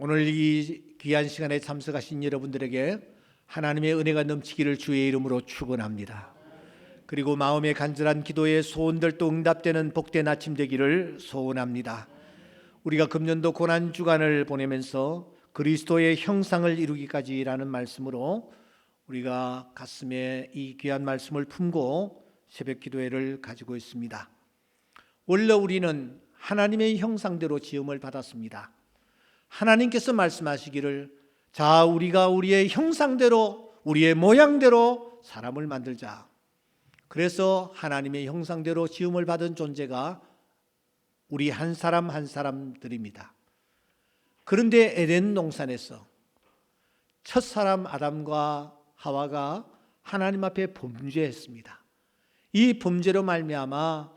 오늘 이 귀한 시간에 참석하신 여러분들에게 하나님의 은혜가 넘치기를 주의 이름으로 축원합니다. 그리고 마음의 간절한 기도에 소원들도 응답되는 복된 아침 되기를 소원합니다. 우리가 금년도 고난 주간을 보내면서 그리스도의 형상을 이루기까지라는 말씀으로 우리가 가슴에 이 귀한 말씀을 품고 새벽 기도회를 가지고 있습니다. 원래 우리는 하나님의 형상대로 지음을 받았습니다. 하나님께서 말씀하시기를 자 우리가 우리의 형상대로 우리의 모양대로 사람을 만들자. 그래서 하나님의 형상대로 지음을 받은 존재가 우리 한 사람 한 사람들입니다. 그런데 에덴 동산에서 첫 사람 아담과 하와가 하나님 앞에 범죄했습니다. 이 범죄로 말미암아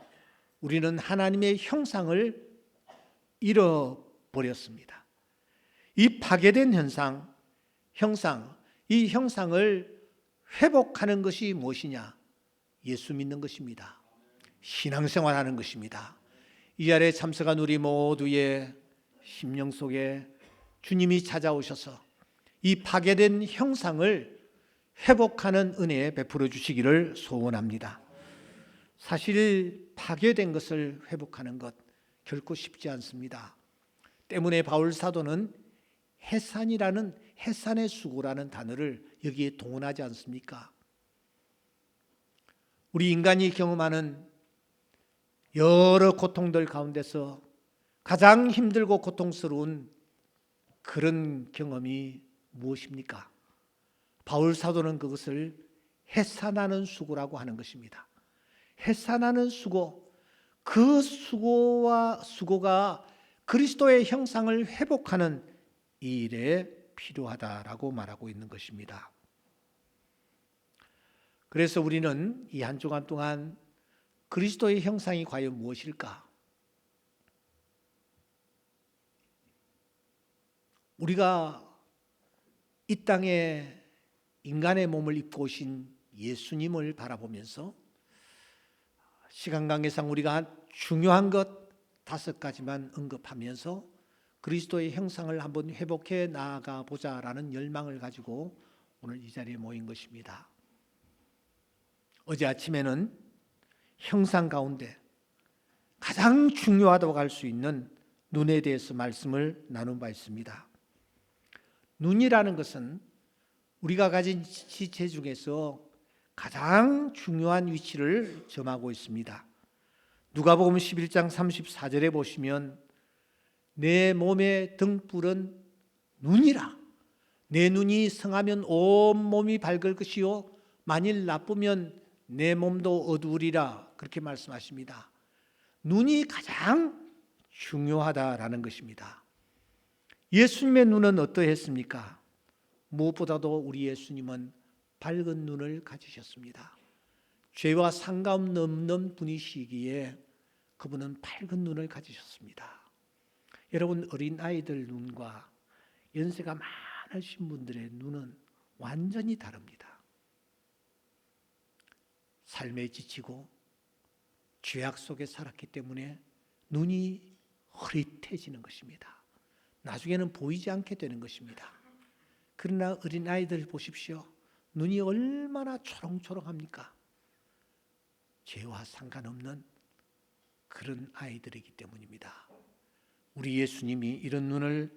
우리는 하나님의 형상을 잃어버렸습니다. 이 파괴된 현상, 형상, 이 형상을 회복하는 것이 무엇이냐? 예수 믿는 것입니다. 신앙생활 하는 것입니다. 이 자리에 참석한 우리 모두의 심령 속에 주님이 찾아오셔서 이 파괴된 형상을 회복하는 은혜 베풀어 주시기를 소원합니다. 사실 파괴된 것을 회복하는 것 결코 쉽지 않습니다. 때문에 바울 사도는 해산이라는 해산의 수고라는 단어를 여기에 동원하지 않습니까? 우리 인간이 경험하는 여러 고통들 가운데서 가장 힘들고 고통스러운 그런 경험이 무엇입니까? 바울 사도는 그것을 해산하는 수고라고 하는 것입니다. 해산하는 수고, 그 수고와 수고가 그리스도의 형상을 회복하는 이 일에 필요하다라고 말하고 있는 것입니다. 그래서 우리는 이 한 주간 동안 그리스도의 형상이 과연 무엇일까? 우리가 이 땅에 인간의 몸을 입고 오신 예수님을 바라보면서 시간 관계상 우리가 중요한 것 다섯 가지만 언급하면서 그리스도의 형상을 한번 회복해 나아가 보자라는 열망을 가지고 오늘 이 자리에 모인 것입니다. 어제 아침에는 형상 가운데 가장 중요하다고 할 수 있는 눈에 대해서 말씀을 나눈 바 있습니다. 눈이라는 것은 우리가 가진 지체 중에서 가장 중요한 위치를 점하고 있습니다. 누가복음 11장 34절에 보시면 내 몸의 등불은 눈이라. 내 눈이 성하면 온 몸이 밝을 것이요 만일 나쁘면 내 몸도 어두우리라 그렇게 말씀하십니다. 눈이 가장 중요하다라는 것입니다. 예수님의 눈은 어떠했습니까? 무엇보다도 우리 예수님은 밝은 눈을 가지셨습니다. 죄와 상관없는 분이시기에 그분은 밝은 눈을 가지셨습니다. 여러분 어린 아이들 눈과 연세가 많으신 분들의 눈은 완전히 다릅니다. 삶에 지치고 죄악 속에 살았기 때문에 눈이 흐릿해지는 것입니다. 나중에는 보이지 않게 되는 것입니다. 그러나 어린 아이들 보십시오. 눈이 얼마나 초롱초롱합니까? 죄와 상관없는 그런 아이들이기 때문입니다. 우리 예수님이 이런 눈을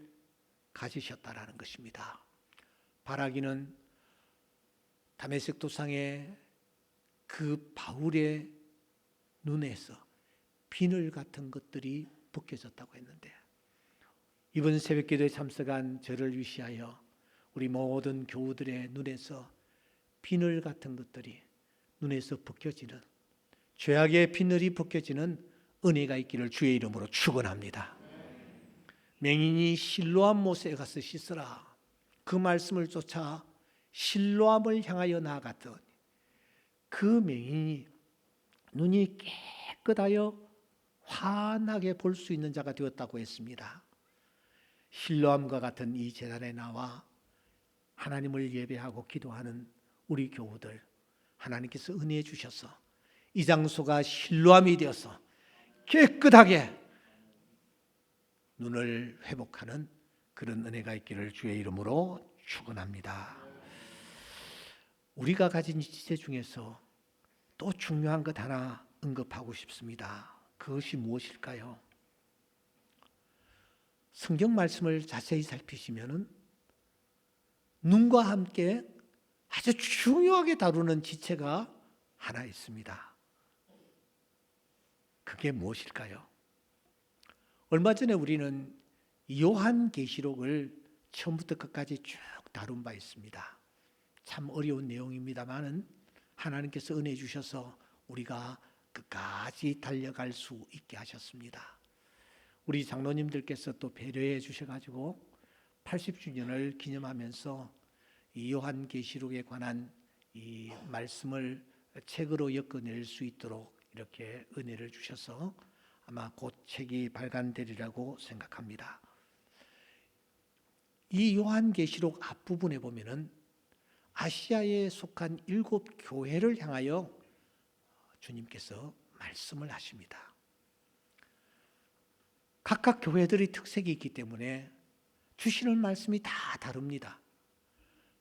가지셨다라는 것입니다. 바라기는 다메섹 도상의 그 바울의 눈에서 비늘 같은 것들이 벗겨졌다고 했는데 이번 새벽 기도에 참석한 저를 위시하여 우리 모든 교우들의 눈에서 비늘 같은 것들이 눈에서 벗겨지는 죄악의 비늘이 벗겨지는 은혜가 있기를 주의 이름으로 축원합니다. 맹인이 실로암 못에 가서 씻으라 그 말씀을 쫓아 실로암을 향하여 나아갔더니 그 맹인이 눈이 깨끗하여 환하게 볼 수 있는 자가 되었다고 했습니다. 실로암과 같은 이 재단에 나와 하나님을 예배하고 기도하는 우리 교우들 하나님께서 은혜해 주셔서 이 장소가 실로암이 되어서 깨끗하게 눈을 회복하는 그런 은혜가 있기를 주의 이름으로 축원합니다. 우리가 가진 지체 중에서 또 중요한 것 하나 언급하고 싶습니다. 그것이 무엇일까요? 성경 말씀을 자세히 살피시면은 눈과 함께 아주 중요하게 다루는 지체가 하나 있습니다. 그게 무엇일까요? 얼마 전에 우리는 요한계시록을 처음부터 끝까지 쭉 다룬 바 있습니다. 참 어려운 내용입니다만은 하나님께서 은혜 주셔서 우리가 끝까지 달려갈 수 있게 하셨습니다. 우리 장로님들께서 또 배려해 주셔가지고 80주년을 기념하면서 이 요한계시록에 관한 이 말씀을 책으로 엮어낼 수 있도록 이렇게 은혜를 주셔서 아마 곧 책이 발간되리라고 생각합니다. 이 요한계시록 앞부분에 보면은 아시아에 속한 일곱 교회를 향하여 주님께서 말씀을 하십니다. 각각 교회들이 특색이 있기 때문에 주시는 말씀이 다 다릅니다.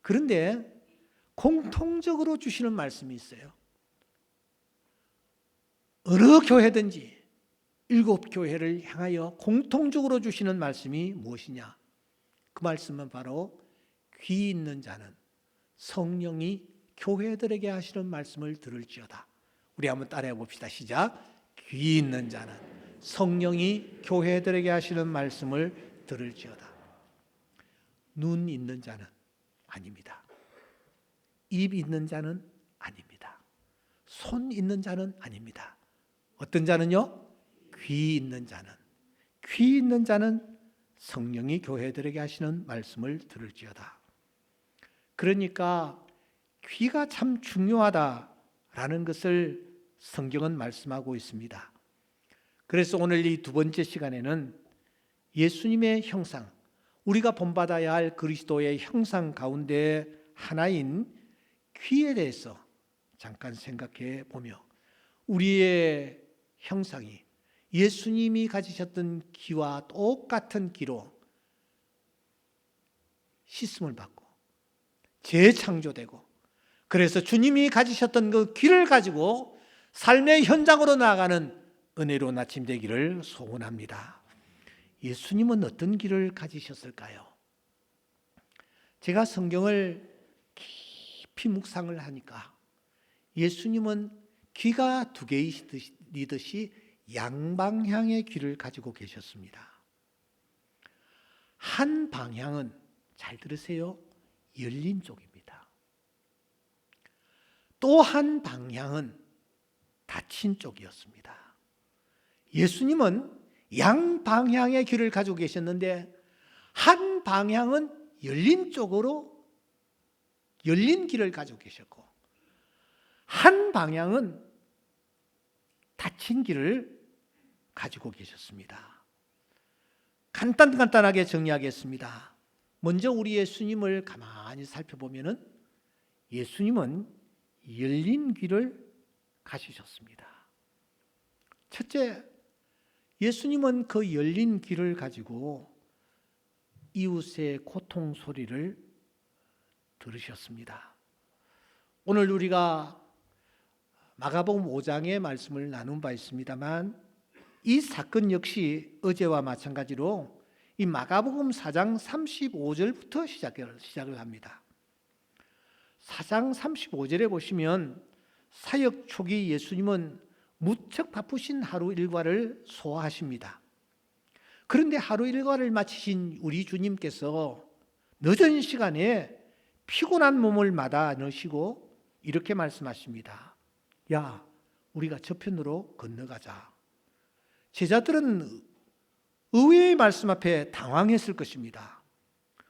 그런데 공통적으로 주시는 말씀이 있어요. 어느 교회든지 일곱 교회를 향하여 공통적으로 주시는 말씀이 무엇이냐? 그 말씀은 바로 귀 있는 자는 성령이 교회들에게 하시는 말씀을 들을지어다. 우리 한번 따라해 봅시다. 시작. 귀 있는 자는 성령이 교회들에게 하시는 말씀을 들을지어다. 눈 있는 자는 아닙니다. 입 있는 자는 아닙니다. 손 있는 자는 아닙니다. 어떤 자는요? 귀 있는 자는 귀 있는 자는 성령이 교회들에게 하시는 말씀을 들을지어다. 그러니까 귀가 참 중요하다라는 것을 성경은 말씀하고 있습니다. 그래서 오늘 이 두 번째 시간에는 예수님의 형상, 우리가 본받아야 할 그리스도의 형상 가운데 하나인 귀에 대해서 잠깐 생각해 보며 우리의 형상이 예수님이 가지셨던 귀와 똑같은 귀로 씻음을 받고 재창조되고 그래서 주님이 가지셨던 그 귀를 가지고 삶의 현장으로 나아가는 은혜로 나침되기를 소원합니다. 예수님은 어떤 길을 가지셨을까요? 제가 성경을 깊이 묵상을 하니까 예수님은 귀가 두 개이듯이 양방향의 귀를 가지고 계셨습니다. 한 방향은 잘 들으세요. 열린 쪽입니다. 또 한 방향은 닫힌 쪽이었습니다. 예수님은 양방향의 귀를 가지고 계셨는데 한 방향은 열린 쪽으로 열린 길을 가지고 계셨고 한 방향은 닫힌 길을 가지고 계셨습니다. 간단 간단하게 정리하겠습니다. 먼저 우리 예수님을 가만히 살펴보면은 예수님은 열린 귀를 가지셨습니다. 첫째, 예수님은 그 열린 귀를 가지고 이웃의 고통 소리를 들으셨습니다. 오늘 우리가 마가복음 5장의 말씀을 나눈 바 있습니다만 이 사건 역시 어제와 마찬가지로 이 마가복음 4장 35절부터 시작을, 시작을 합니다. 4장 35절에 보시면 사역 초기 예수님은 무척 바쁘신 하루 일과를 소화하십니다. 그런데 하루 일과를 마치신 우리 주님께서 늦은 시간에 피곤한 몸을 마다 넣으시고 이렇게 말씀하십니다. 야, 우리가 저편으로 건너가자. 제자들은 의외의 말씀 앞에 당황했을 것입니다.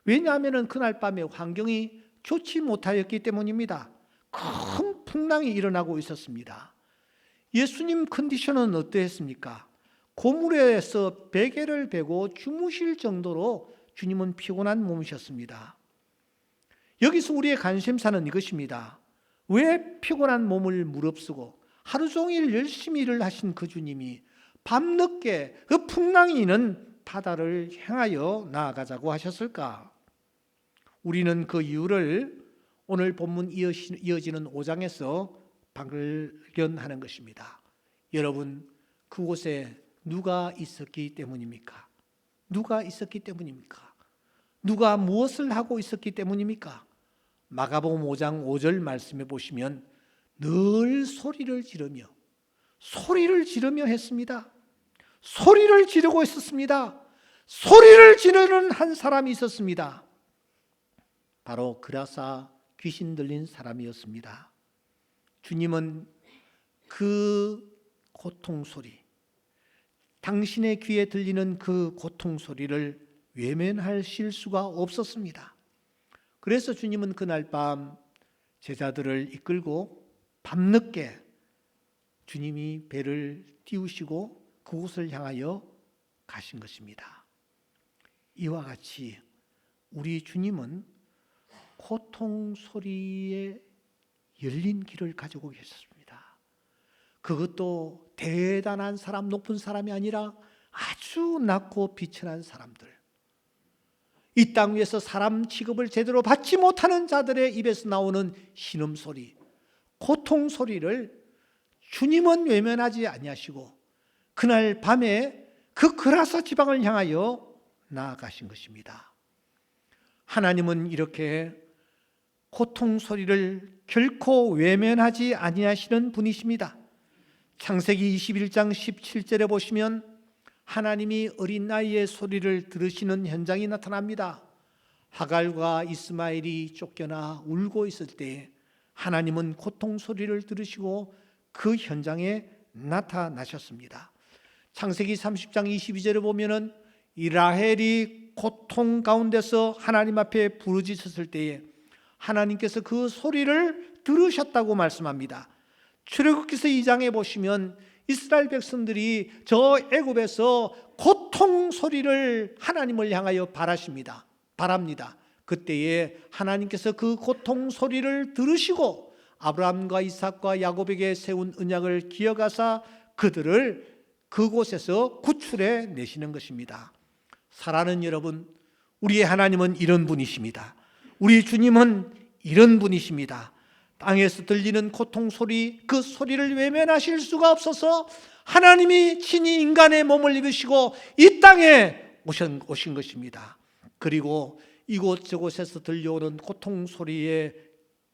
왜냐하면 그날 밤에 환경이 좋지 못하였기 때문입니다. 큰 풍랑이 일어나고 있었습니다. 예수님 컨디션은 어떠했습니까? 고물에서 베개를 베고 주무실 정도로 주님은 피곤한 몸이셨습니다. 여기서 우리의 관심사는 이것입니다. 왜 피곤한 몸을 무릅쓰고 하루 종일 열심히 일을 하신 그 주님이 밤늦게 그 풍랑이 는 바다를 향하여 나아가자고 하셨을까? 우리는 그 이유를 오늘 본문 이어지는 5장에서 발견하는 것입니다. 여러분, 그곳에 누가 있었기 때문입니까? 누가 있었기 때문입니까? 누가 무엇을 하고 있었기 때문입니까? 마가복음 5장 5절 말씀해 보시면 늘 소리를 지르며 소리를 지르며 했습니다. 소리를 지르고 있었습니다. 소리를 지르는 한 사람이 있었습니다. 바로 그라사 귀신 들린 사람이었습니다. 주님은 그 고통 소리, 당신의 귀에 들리는 그 고통 소리를 외면하실 수가 없었습니다. 그래서 주님은 그날 밤 제자들을 이끌고 밤늦게 주님이 배를 띄우시고 그곳을 향하여 가신 것입니다. 이와 같이 우리 주님은 고통 소리에 열린 길을 가지고 계셨습니다. 그것도 대단한 사람, 높은 사람이 아니라 아주 낮고 비천한 사람들. 이 땅 위에서 사람 취급을 제대로 받지 못하는 자들의 입에서 나오는 신음 소리, 고통 소리를 주님은 외면하지 아니하시고 그날 밤에 그 그라사 지방을 향하여 나아가신 것입니다. 하나님은 이렇게 고통 소리를 결코 외면하지 아니하시는 분이십니다. 창세기 21장 17절에 보시면 하나님이 어린 나이의 소리를 들으시는 현장이 나타납니다. 하갈과 이스마엘이 쫓겨나 울고 있을 때 하나님은 고통 소리를 들으시고 그 현장에 나타나셨습니다. 창세기 30장 22절에 보면은 이 라헬이 고통 가운데서 하나님 앞에 부르짖었을 때에 하나님께서 그 소리를 들으셨다고 말씀합니다. 출애굽기서 2장에 보시면 이스라엘 백성들이 저 애굽에서 고통 소리를 하나님을 향하여 바라십니다. 바랍니다. 그때에 하나님께서 그 고통 소리를 들으시고 아브라함과 이삭과 야곱에게 세운 언약을 기억하사 그들을 그곳에서 구출해 내시는 것입니다. 사랑하는 여러분, 우리의 하나님은 이런 분이십니다. 우리 주님은 이런 분이십니다. 땅에서 들리는 고통 소리, 그 소리를 외면하실 수가 없어서 하나님이 친히 인간의 몸을 입으시고 이 땅에 오신, 오신 것입니다. 그리고 이곳저곳에서 들려오는 고통 소리에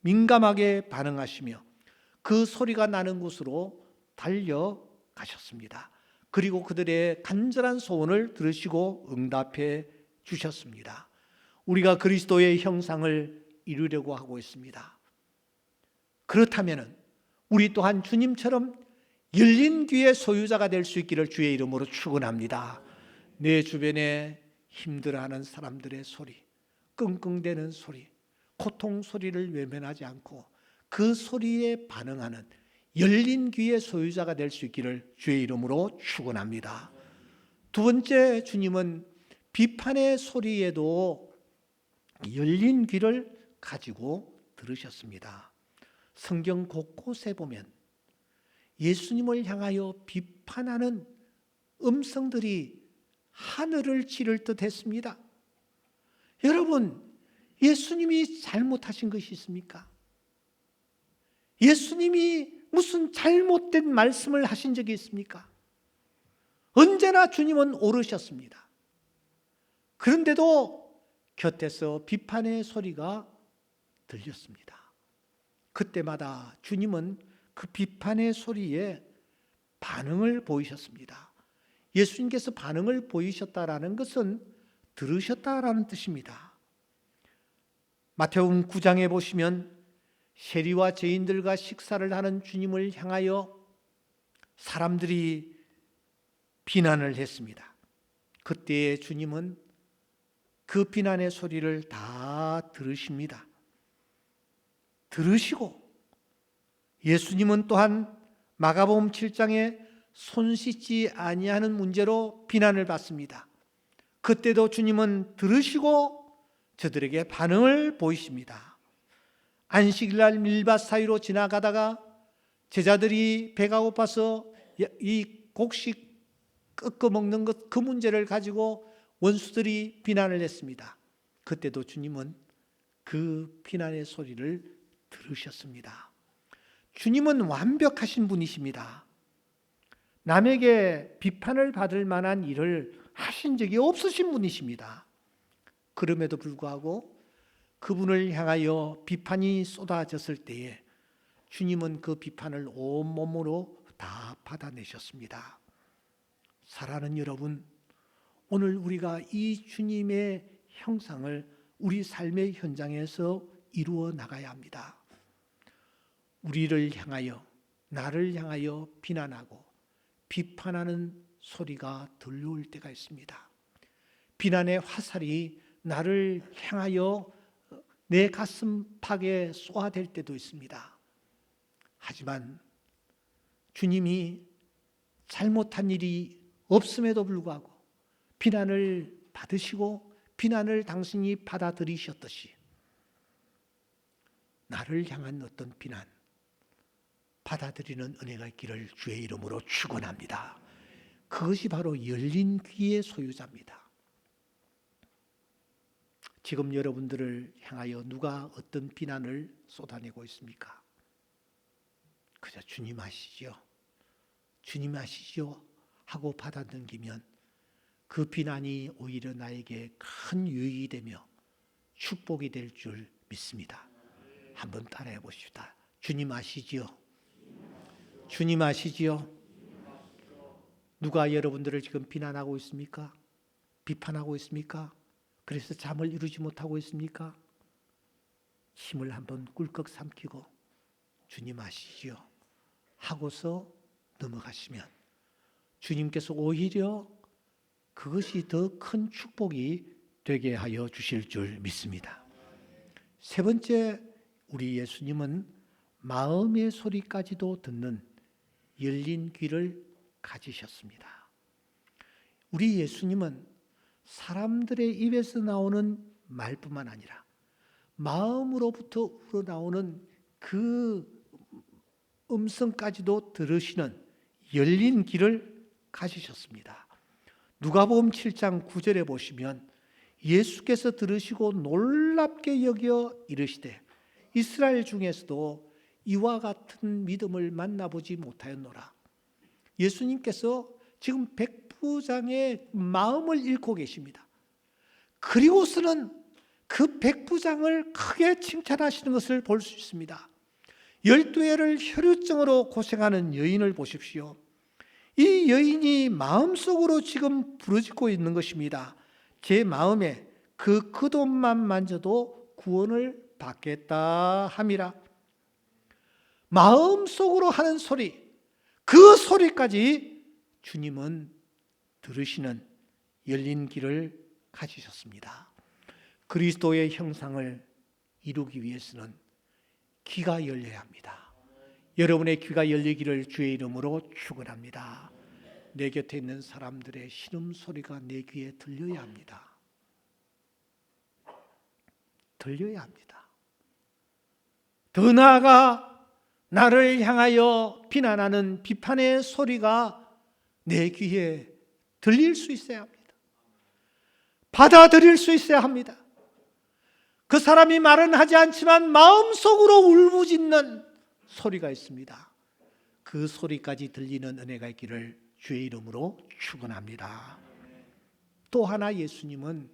민감하게 반응하시며 그 소리가 나는 곳으로 달려가셨습니다. 그리고 그들의 간절한 소원을 들으시고 응답해 주셨습니다. 우리가 그리스도의 형상을 이루려고 하고 있습니다. 그렇다면 우리 또한 주님처럼 열린 귀의 소유자가 될 수 있기를 주의 이름으로 축원합니다. 내 주변에 힘들어하는 사람들의 소리, 끙끙대는 소리, 고통 소리를 외면하지 않고 그 소리에 반응하는 열린 귀의 소유자가 될 수 있기를 주의 이름으로 축원합니다. 두 번째 주님은 비판의 소리에도 열린 귀를 가지고 들으셨습니다. 성경 곳곳에 보면 예수님을 향하여 비판하는 음성들이 하늘을 찌를 듯 했습니다. 여러분, 예수님이 잘못하신 것이 있습니까? 예수님이 무슨 잘못된 말씀을 하신 적이 있습니까? 언제나 주님은 옳으셨습니다. 그런데도 곁에서 비판의 소리가 들렸습니다. 그때마다 주님은 그 비판의 소리에 반응을 보이셨습니다. 예수님께서 반응을 보이셨다라는 것은 들으셨다라는 뜻입니다. 마태복음 9장에 보시면 세리와 죄인들과 식사를 하는 주님을 향하여 사람들이 비난을 했습니다. 그때 주님은 그 비난의 소리를 다 들으십니다. 들으시고 예수님은 또한 마가복음 7장에 손 씻지 아니하는 문제로 비난을 받습니다. 그때도 주님은 들으시고 저들에게 반응을 보이십니다. 안식일날 밀밭 사이로 지나가다가 제자들이 배가 고파서 이 곡식 꺾어 먹는 것 그 문제를 가지고 원수들이 비난을 했습니다. 그때도 주님은 그 비난의 소리를 들으셨습니다. 주님은 완벽하신 분이십니다. 남에게 비판을 받을 만한 일을 하신 적이 없으신 분이십니다. 그럼에도 불구하고 그분을 향하여 비판이 쏟아졌을 때에 주님은 그 비판을 온몸으로 다 받아내셨습니다. 사랑하는 여러분, 오늘 우리가 이 주님의 형상을 우리 삶의 현장에서 이루어 나가야 합니다. 우리를 향하여, 나를 향하여 비난하고 비판하는 소리가 들려올 때가 있습니다. 비난의 화살이 나를 향하여 내 가슴 팍에 쏘아댈 때도 있습니다. 하지만 주님이 잘못한 일이 없음에도 불구하고 비난을 받으시고 비난을 당신이 받아들이셨듯이 나를 향한 어떤 비난 받아들이는 은혜가 있기를 주의 이름으로 축원합니다. 그것이 바로 열린 귀의 소유자입니다. 지금 여러분들을 향하여 누가 어떤 비난을 쏟아내고 있습니까? 그저 주님 아시죠? 주님 아시죠? 하고 받아넘기면 그 비난이 오히려 나에게 큰 유익이 되며 축복이 될 줄 믿습니다. 한번 따라해 보십시다. 주님 아시지요? 주님 아시지요? 누가 여러분들을 지금 비난하고 있습니까? 비판하고 있습니까? 그래서 잠을 이루지 못하고 있습니까? 힘을 한번 꿀꺽 삼키고 주님 아시지요? 하고서 넘어가시면 주님께서 오히려 그것이 더 큰 축복이 되게 하여 주실 줄 믿습니다. 세 번째, 우리 예수님은 마음의 소리까지도 듣는 열린 귀를 가지셨습니다. 우리 예수님은 사람들의 입에서 나오는 말뿐만 아니라 마음으로부터 우러나오는 그 음성까지도 들으시는 열린 귀를 가지셨습니다. 누가복음 7장 9절에 보시면 예수께서 들으시고 놀랍게 여겨 이르시되 이스라엘 중에서도 이와 같은 믿음을 만나보지 못하였노라. 예수님께서 지금 백부장의 마음을 읽고 계십니다. 그리고서는 그 백부장을 크게 칭찬하시는 것을 볼 수 있습니다. 열두 해를 혈유증으로 고생하는 여인을 보십시오. 이 여인이 마음속으로 지금 부르짖고 있는 것입니다. 제 마음에 그 그돈만 만져도 구원을 받겠다 함이라. 마음속으로 하는 소리, 그 소리까지 주님은 들으시는 열린 길을 가지셨습니다. 그리스도의 형상을 이루기 위해서는 귀가 열려야 합니다. 여러분의 귀가 열리기를 주의 이름으로 축원합니다. 내 곁에 있는 사람들의 신음 소리가 내 귀에 들려야 합니다. 들려야 합니다. 더 나아가 나를 향하여 비난하는 비판의 소리가 내 귀에 들릴 수 있어야 합니다. 받아들일 수 있어야 합니다. 그 사람이 말은 하지 않지만 마음속으로 울부짖는 소리가 있습니다. 그 소리까지 들리는 은혜가 있기를 주의 이름으로 축원합니다. 또 하나 예수님은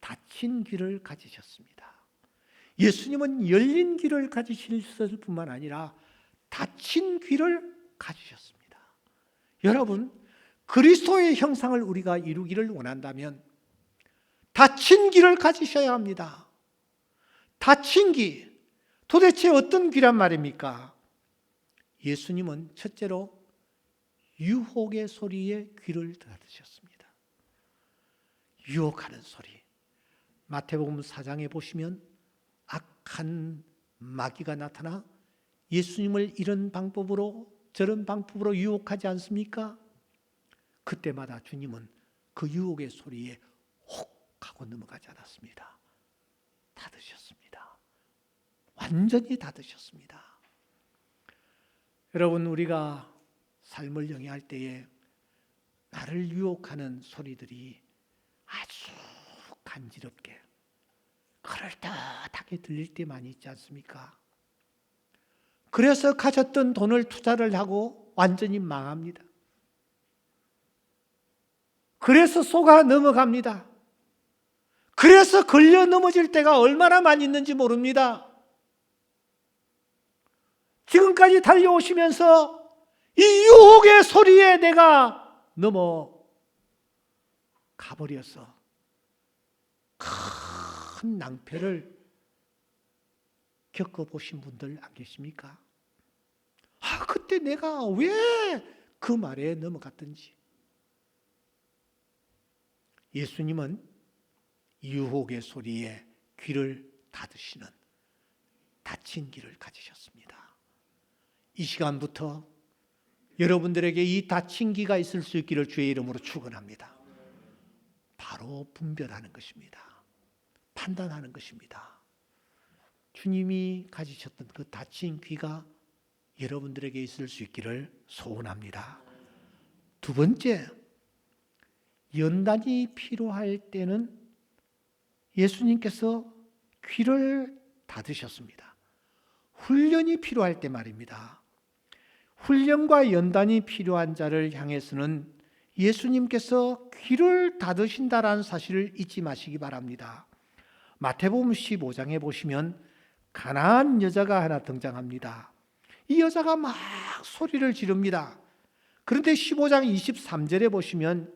닫힌 귀를 가지셨습니다. 예수님은 열린 귀를 가지실 뿐만 아니라 닫힌 귀를 가지셨습니다. 여러분, 그리스도의 형상을 우리가 이루기를 원한다면 닫힌 귀를 가지셔야 합니다. 닫힌 귀. 도대체 어떤 귀란 말입니까? 예수님은 첫째로 유혹의 소리에 귀를 닫으셨습니다. 유혹하는 소리. 마태복음 4장에 보시면 악한 마귀가 나타나 예수님을 이런 방법으로 저런 방법으로 유혹하지 않습니까? 그때마다 주님은 그 유혹의 소리에 혹 하고 넘어가지 않았습니다. 닫으셨습니다. 완전히 닫으셨습니다. 여러분 우리가 삶을 영위할 때에 나를 유혹하는 소리들이 아주 간지럽게 그럴듯하게 들릴 때만이 있지 않습니까? 그래서 가졌던 돈을 투자를 하고 완전히 망합니다. 그래서 속아 넘어갑니다. 그래서 걸려 넘어질 때가 얼마나 많이 있는지 모릅니다. 지금까지 달려오시면서 이 유혹의 소리에 내가 넘어 가버려서 큰 낭패를 겪어보신 분들 안 계십니까? 아, 그때 내가 왜 그 말에 넘어갔던지. 예수님은 유혹의 소리에 귀를 닫으시는 닫힌 귀를 가지셨습니다. 이 시간부터 여러분들에게 이 닫힌 귀가 있을 수 있기를 주의 이름으로 축원합니다. 바로 분별하는 것입니다. 판단하는 것입니다. 주님이 가지셨던 그 닫힌 귀가 여러분들에게 있을 수 있기를 소원합니다. 두 번째, 연단이 필요할 때는 예수님께서 귀를 닫으셨습니다. 훈련이 필요할 때 말입니다. 훈련과 연단이 필요한 자를 향해서는 예수님께서 귀를 닫으신다라는 사실을 잊지 마시기 바랍니다. 마태복음 15장에 보시면 가나안 여자가 하나 등장합니다. 이 여자가 막 소리를 지릅니다. 그런데 15장 23절에 보시면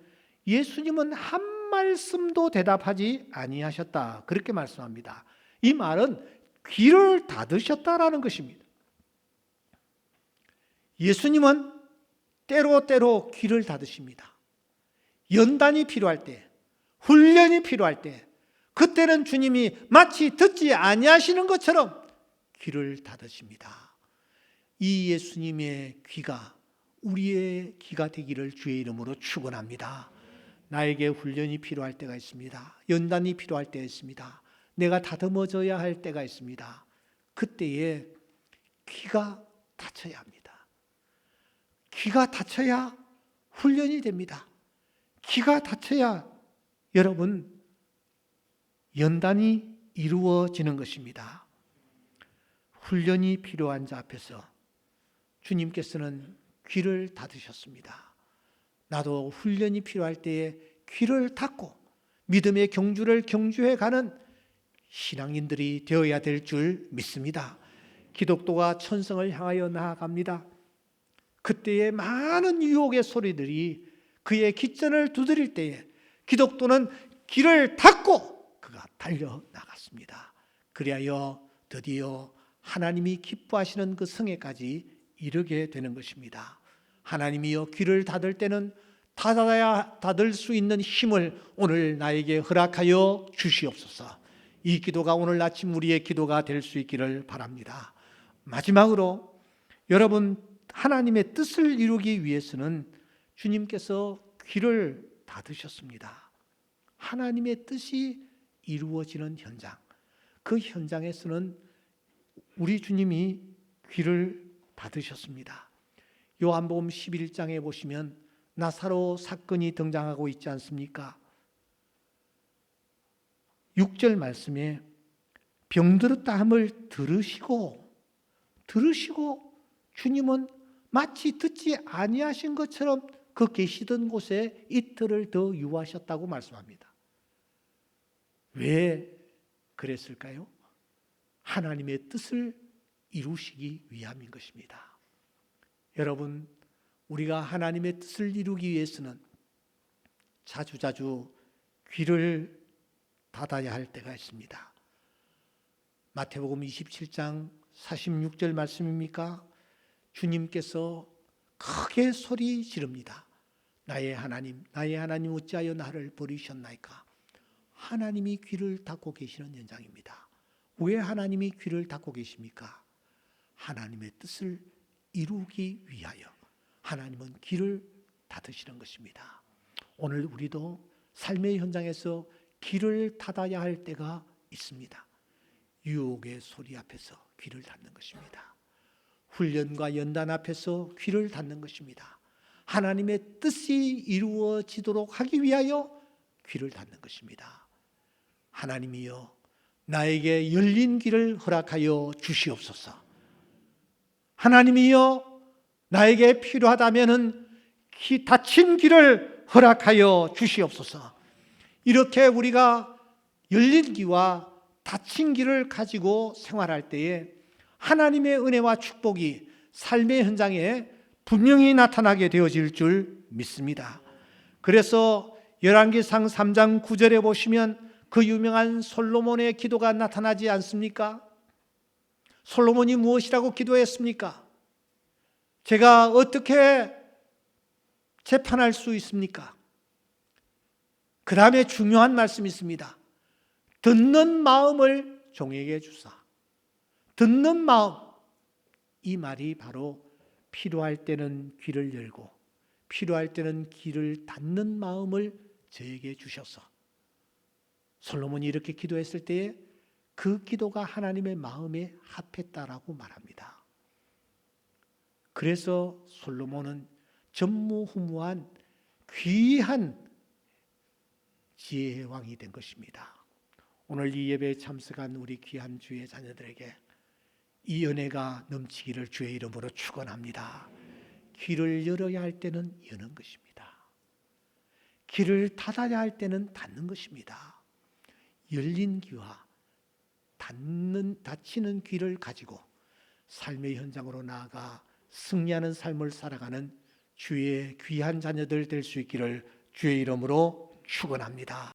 예수님은 한 말씀도 대답하지 아니하셨다. 그렇게 말씀합니다. 이 말은 귀를 닫으셨다라는 것입니다. 예수님은 때로 때로 귀를 닫으십니다. 연단이 필요할 때, 훈련이 필요할 때, 그때는 주님이 마치 듣지 아니하시는 것처럼 귀를 닫으십니다. 이 예수님의 귀가 우리의 귀가 되기를 주의 이름으로 축원합니다. 나에게 훈련이 필요할 때가 있습니다. 연단이 필요할 때가 있습니다. 내가 다듬어져야 할 때가 있습니다. 그때에 귀가 닫혀야 합니다. 귀가 닫혀야 훈련이 됩니다. 귀가 닫혀야 여러분 연단이 이루어지는 것입니다. 훈련이 필요한 자 앞에서 주님께서는 귀를 닫으셨습니다. 나도 훈련이 필요할 때에 귀를 닫고 믿음의 경주를 경주해 가는 신앙인들이 되어야 될 줄 믿습니다. 기독도가 천성을 향하여 나아갑니다. 그때에 많은 유혹의 소리들이 그의 기전을 두드릴 때에 기독도는 길을 닫고 그가 달려 나갔습니다. 그리하여 드디어 하나님이 기뻐하시는 그 성에까지 이르게 되는 것입니다. 하나님이여 귀를 닫을 때는 닫아야 닫을 수 있는 힘을 오늘 나에게 허락하여 주시옵소서. 이 기도가 오늘 아침 우리의 기도가 될 수 있기를 바랍니다. 마지막으로 여러분 하나님의 뜻을 이루기 위해서는 주님께서 귀를 닫으셨습니다. 하나님의 뜻이 이루어지는 현장. 그 현장에서는 우리 주님이 귀를 닫으셨습니다. 요한복음 11장에 보시면 나사로 사건이 등장하고 있지 않습니까? 6절 말씀에 병들었다 함을 들으시고 들으시고 주님은 마치 듣지 아니하신 것처럼 그 계시던 곳에 이틀을 더 유하셨다고 말씀합니다. 왜 그랬을까요? 하나님의 뜻을 이루시기 위함인 것입니다. 여러분, 우리가 하나님의 뜻을 이루기 위해서는 자주자주 귀를 닫아야 할 때가 있습니다. 마태복음 27장 46절 말씀입니까? 주님께서 크게 소리 지릅니다. 나의 하나님, 나의 하나님 어찌하여 나를 버리셨나이까? 하나님이 귀를 닫고 계시는 현장입니다. 왜 하나님이 귀를 닫고 계십니까? 하나님의 뜻을 이루기 위하여 하나님은 귀를 닫으시는 것입니다. 오늘 우리도 삶의 현장에서 귀를 닫아야 할 때가 있습니다. 유혹의 소리 앞에서 귀를 닫는 것입니다. 훈련과 연단 앞에서 귀를 닫는 것입니다. 하나님의 뜻이 이루어지도록 하기 위하여 귀를 닫는 것입니다. 하나님이여 나에게 열린 길을 허락하여 주시옵소서. 하나님이여 나에게 필요하다면은 기- 닫힌 길을 허락하여 주시옵소서. 이렇게 우리가 열린 귀와 닫힌 길을 가지고 생활할 때에 하나님의 은혜와 축복이 삶의 현장에 분명히 나타나게 되어질 줄 믿습니다. 그래서 열왕기상 3장 9절에 보시면 그 유명한 솔로몬의 기도가 나타나지 않습니까? 솔로몬이 무엇이라고 기도했습니까? 제가 어떻게 재판할 수 있습니까? 그 다음에 중요한 말씀이 있습니다. 듣는 마음을 종에게 주사. 듣는 마음. 이 말이 바로 필요할 때는 귀를 열고 필요할 때는 귀를 닫는 마음을 저에게 주셔서 솔로몬이 이렇게 기도했을 때에 그 기도가 하나님의 마음에 합했다라고 말합니다. 그래서 솔로몬은 전무후무한 귀한 지혜의 왕이 된 것입니다. 오늘 이 예배에 참석한 우리 귀한 주의 자녀들에게 이 은혜가 넘치기를 주의 이름으로 축원합니다. 귀를 열어야 할 때는 여는 것입니다. 귀를 닫아야 할 때는 닫는 것입니다. 열린 귀와 닫는 닫히는 귀를 가지고 삶의 현장으로 나아가 승리하는 삶을 살아가는 주의 귀한 자녀들 될 수 있기를 주의 이름으로 축원합니다.